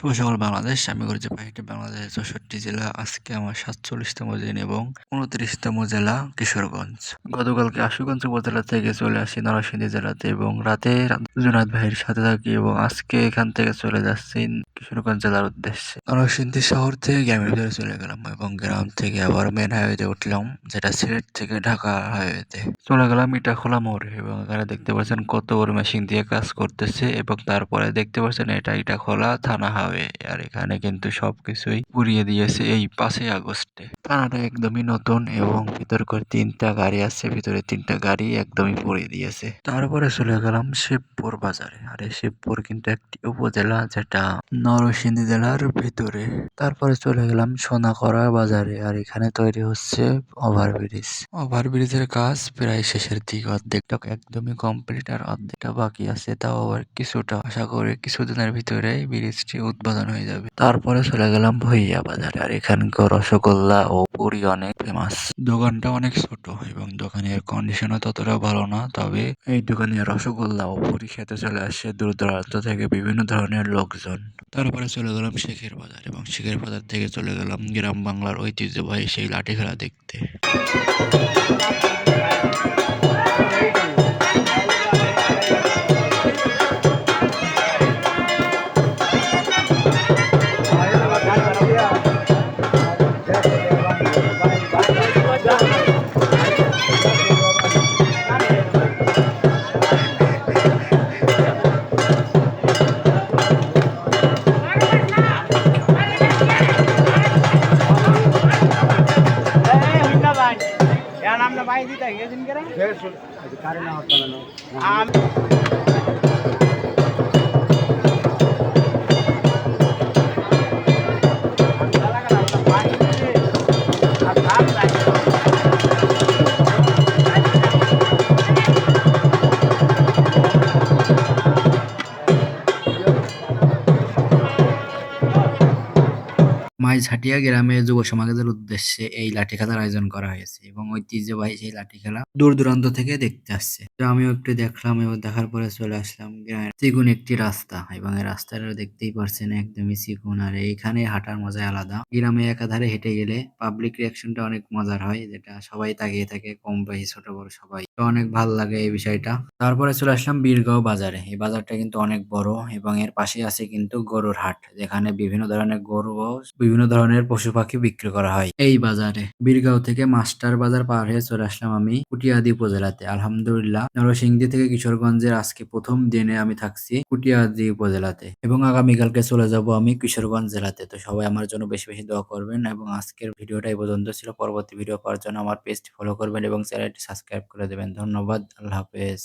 শুভ সকাল বাংলাদেশ। আমি করেছি পাহিটি বাংলাদেশের চৌষট্টি জেলা, আজকে আমার সাতচল্লিশতম দিন এবং উনত্রিশতম জেলা কিশোরগঞ্জ। গতকালকে আশুগঞ্জ উপজেলা থেকে চলে আসি নরসিংদী জেলাতে এবং রাতে জুনাদ ভাইয়ের সাথে থাকি এবং আজকে এখান থেকে চলে যাচ্ছি কিশোরগঞ্জ জেলার উদ্দেশ্যে। নরসিংদী শহর থেকে গ্রামের ভিতরে চলে গেলাম এবং গ্রাম থেকে আবার মেন হাইওয়েতে উঠলাম, যেটা সিলেট থেকে ঢাকা হাইওয়েতে চলে গেলাম এটা খোলা মোড় এবং এখানে দেখতে পাচ্ছেন কত বড় মেশিন দিয়ে কাজ করতেছে এবং তারপরে দেখতে পাচ্ছেন এটা এটা খোলা থানা হাইওয়ে আর এখানে কিন্তু সবকিছুই পুড়িয়ে দিয়েছে এই পাঁচই আগস্টে। থানাটা একদমই নতুন এবং ভিতর করে তিনটা গাড়ি আছে, ভিতরে তিনটা গাড়ি একদমই পুড়িয়ে দিয়েছে। তারপরে চলে গেলাম শিবপুর বাজারে, আর এই শিবপুর কিন্তু একটি উপজেলা যেটা নরসিংদী জেলার ভিতরে। তারপরে চলে গেলাম সোনাকড়া বাজারে, আর এখানে তৈরি হচ্ছে ওভারব্রিজ। ওভারব্রিজের কাজ প্রায় শেষের দিক, অর্ধেকটা একদমই কমপ্লিট আর অর্ধেকটা বাকি আছে। তাও আবার কিছুটা, আশা করি কিছুদিনের ভিতরে ব্রিজটি উদ্বোধন হয়ে যাবে। তারপরে চলে গেলাম ভইয়া বাজারে, আর এখানকার রসগোল্লা ও পুরি অনেক ফেমাস দোকানটা অনেক ছোট এবং দোকানের কন্ডিশনও ততটা ভালো না, তবে এই দোকানে রসগোল্লা ও পুরি খেতে চলে আসে দূর দূরান্ত থেকে বিভিন্ন ধরনের লোকজন। তারপরে চলে গেলাম শেখের বাজার এবং শেখের বাজার থেকে চলে গেলাম গ্রাম বাংলার ঐতিহ্যবাহী সেই লাঠি খেলা দেখতে। வாங்கி தீத்தா எங்கே தின்கிறேன் அது கருணா ஆ মাইঝাটিয়া গ্রামে যুব সমাজের উদ্দেশ্যে এই লাঠি খেলার আয়োজন করা হয়েছে এবং ঐতিহ্যবাহী সেই লাঠি খেলা দূর দূরান্ত থেকে দেখতে আসছে। তো আমিও একটু দেখলাম এবং দেখার পরে চলে আসলাম গ্রামের চিকুন একটি রাস্তা এবং এই রাস্তাটা দেখতেই পারছেন একদমই চিকুন আর এইখানে হাঁটার মজাই আলাদা। গ্রামে একাধারে হেঁটে গেলে পাবলিক রিয়াকশনটা অনেক মজার হয় যেটা সবাই তাকিয়ে থাকে, কম বেশি ছোট বড় সবাই। তো অনেক ভালো লাগে এই বিষয়টা। তারপরে চলে আসলাম বীরগাঁও বাজারে। এই বাজারটা কিন্তু অনেক বড় এবং এর পাশে আছে কিন্তু গরুর হাট যেখানে বিভিন্ন ধরনের গরু বিভিন্ন ধরনের পশু পাখি বিক্রি করা হয়। এই বাজারে বীরগাঁও থেকে মাস্টার বাজার পার হয়ে চলে আসলাম আমি কুটিয়াদি উপজেলাতে। আলহামদুলিল্লাহ, নরসিংদী থেকে কিশোরগঞ্জের আজকে প্রথম দিনে আমি থাকছি কুটিয়াদি উপজেলাতে এবং আগামীকালকে চলে যাব আমি কিশোরগঞ্জ জেলাতে। তো সবাই আমার জন্য বেশি বেশি দোয়া করবেন এবং আজকের ভিডিওটা এই পর্যন্ত ছিল। পরবর্তী ভিডিও পাওয়ার জন্য আমার পেজটি ফলো করবেন এবং চ্যানেলটি সাবস্ক্রাইব করে দেবেন। ধন্যবাদ, আল্লাহ হাফেজ।